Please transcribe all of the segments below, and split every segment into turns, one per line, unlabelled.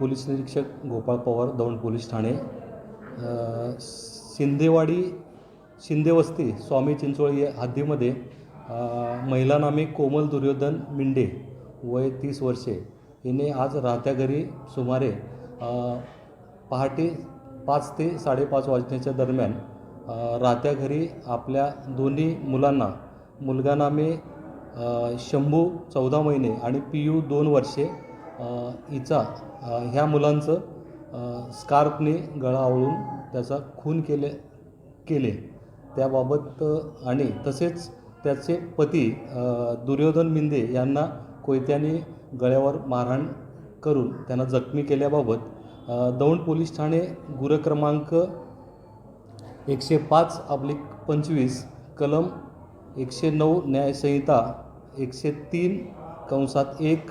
Police निरीक्षक Gopal Pawar Daund police ठाणे शिंदेवाडी शिंदेवस्ती स्वामी चिंचोळी हद्दीमध्ये महिला नामे कोमल दुर्योधन मिंडे वय तीस वर्षे हिने आज राहत्या घरी सुमारे पहाटे पाच ते साडेपाच वाजण्याच्या दरम्यान राहत्या घरी आपल्या दोन्ही मुलांना मुलगा नामे शंभू चौदा महिने आणि पी यू दोन वर्षे हिचा ह्या मुलांचं स्कार्पने स्कार्फने गळा आवळून त्याचा खून केले केले. त्याबाबत आणि तसेच त्याचे पती दुर्योधन मिंदे यांना कोयत्याने गळ्यावर मारहाण करून त्यांना जखमी केल्याबाबत दौंड पोलीस ठाणे गुर क्रमांक एकशे पाच अब्लिक पंचवीस कलम एकशे नऊ न्यायसंहिता एकशे तीन कंसात एक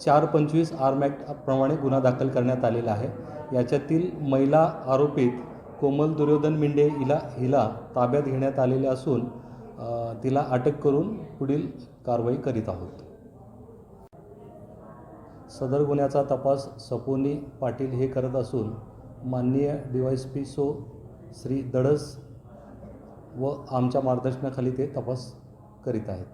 चार पंचवीस आर्म ॲक्टप्रमाणे गुन्हा दाखल करण्यात आलेला आहे. याच्यातील महिला आरोपीत कोमल दुर्योधन मिंडे हिला हिला ताब्यात घेण्यात आलेले असून तिला अटक करून पुढील कारवाई करीत आहोत. सदर गुन्ह्याचा तपास सपोनी पाटील हे करत असून माननीय डी पी सो श्री दडस व आमच्या मार्गदर्शनाखाली ते तपास करीत आहेत.